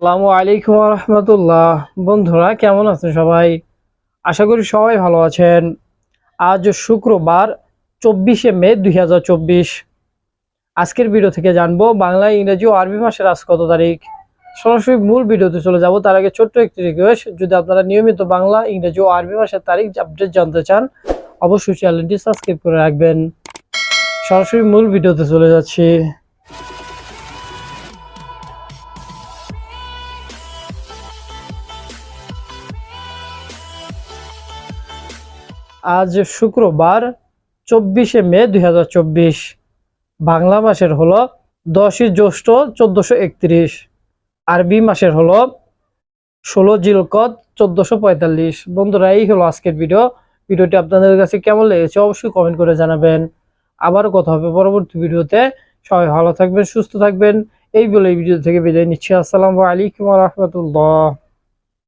আসসালামু আলাইকুম রহমতুল্লাহ বন্ধুরা, কেমন আছেন সবাই? আশা করি সবাই ভালো আছেন। আজ শুক্রবার, চব্বিশে মে দুই হাজার চব্বিশ। আজকের ভিডিও থেকে জানব বাংলা ইংরেজি ও আরবি মাসের আজ কত তারিখ? সরাসরি মূল ভিডিওতে চলে যাব। তার আগে ছোট্ট একটি রিকোয়েস্ট যদি আপনারা নিয়মিত বাংলা, ইংরেজি ও আরবি মাসের তারিখ আপডেট জানতে চান, অবশ্যই চ্যানেলটি সাবস্ক্রাইব করে রাখবেন। সরাসরি মূল ভিডিওতে চলে যাচ্ছি। আজ শুক্রবার চব্বিশে মে দুই হাজার চব্বিশ। বাংলা মাসের হলো দশই জ্যৈষ্ঠ চোদ্দশো একত্রিশ। আরবি মাসের হলো ষোলো জিলকত চোদ্দশো পঁয়তাল্লিশ। বন্ধুরা, এই হলো আজকের ভিডিও। ভিডিওটি আপনাদের কাছে কেমন লেগেছে অবশ্যই কমেন্ট করে জানাবেন। আবারও কথা হবে পরবর্তী ভিডিওতে। সবাই ভালো থাকবেন, সুস্থ থাকবেন। এই বলে এই ভিডিও থেকে বিদায় নিচ্ছি। আসসালামু আলাইকুম রহমতুল্লাহ।